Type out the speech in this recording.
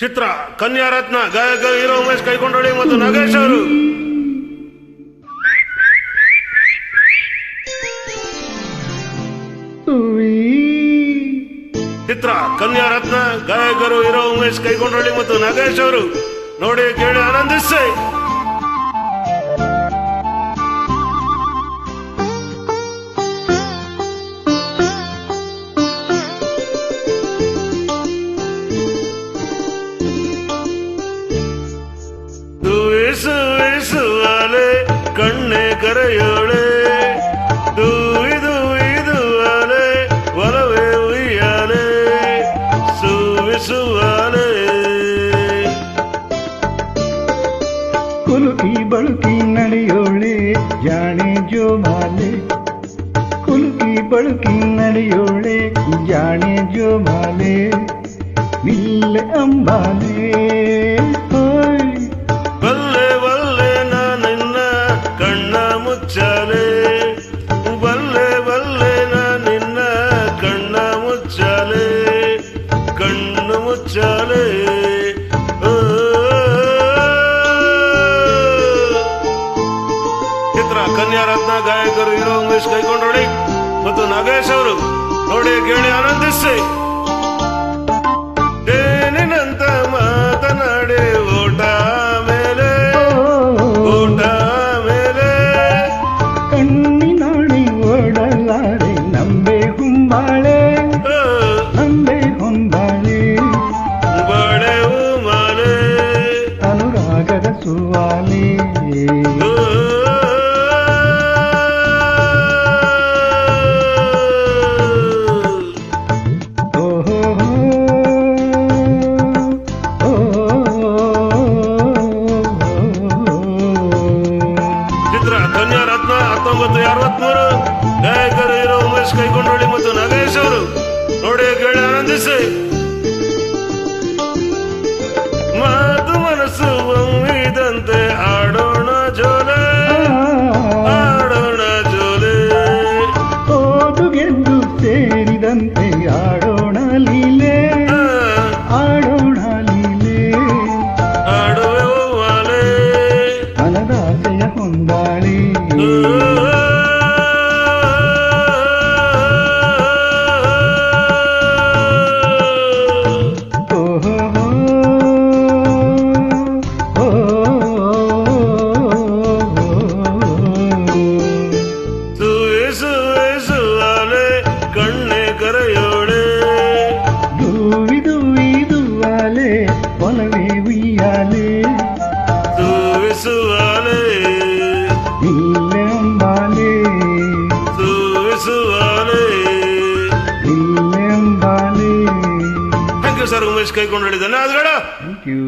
ಚಿತ್ರ ಕನ್ಯಾರತ್ನ ಗಾಯಕ ಹೀರೋ ಉಮೇಶ್ ಕೈಕೊಂಡೋಳಿ ಮತ್ತು ನಾಗೇಶ್ ಅವರು. ಚಿತ್ರ ಕನ್ಯಾರತ್ನ ಗಾಯಕರು ಹೀರೋ ಉಮೇಶ್ ಕೈಕೊಂಡೋಳಿ ಮತ್ತು ನಾಗೇಶ್ ಅವರು. ನೋಡಿ ಕೇಳಿ ಆನಂದಿಸಿ. ಸುವಿಸುವಿಸುವಲೆ ಕಣ್ಣೆ ಕರೆಯೋಳೆ. ದೂಯಿದು ಇದು ಅಲೆ, ಒಲವೇ ಉಯ್ಯಾಲೆ. ಸುವಿಸುವಲೆ. ಕುಲುಕಿ ಬಳುಕಿ ನಡೆಯೋಳೆ ಜಾಣೆ ಜೋಮಾಲೆ ಕುಲುಕಿ ಬಳುಕಿ ನಡೆಯೋಳೆ, ಜಾಣೆ ಜೋಮಾಲೆ ನಿಲ್ಲೆ ಅಂಬಾಲೆ. ಕನ್ಯಾರತ್ನ ಗಾಯಕರು ಹೀರೋ ಉಮೇಶ್ ಕೈಕೊಂಡೋಡಿ ಮತ್ತು ನಾಗೇಶ್ ಅವರು ನೋಡಿ ಕೇಳಿ ಆನಂದಿಸಿ. ಸುವಾಲೆ ಓ. ಓಹೋ ಚಿತ್ರ ಕನ್ಯಾ ರತ್ನ ಹತ್ತೊಂಬತ್ತು ಅರವತ್ಮೂರು. ಗಾಯಕರು ಇರೋ ಉಮೇಶ್ ಕೈಕೊಂಡೋಳಿ ಮತ್ತು ನಾಗೇಶ್ ಅವರು. ನೋಡಿ ಕೇಳಿ ಆನಂದಿಸಿ வந்தானே ಸರ್ ಉಮೇಶ್ ಕೈಕೊಂಡು ಥ್ಯಾಂಕ್ ಯು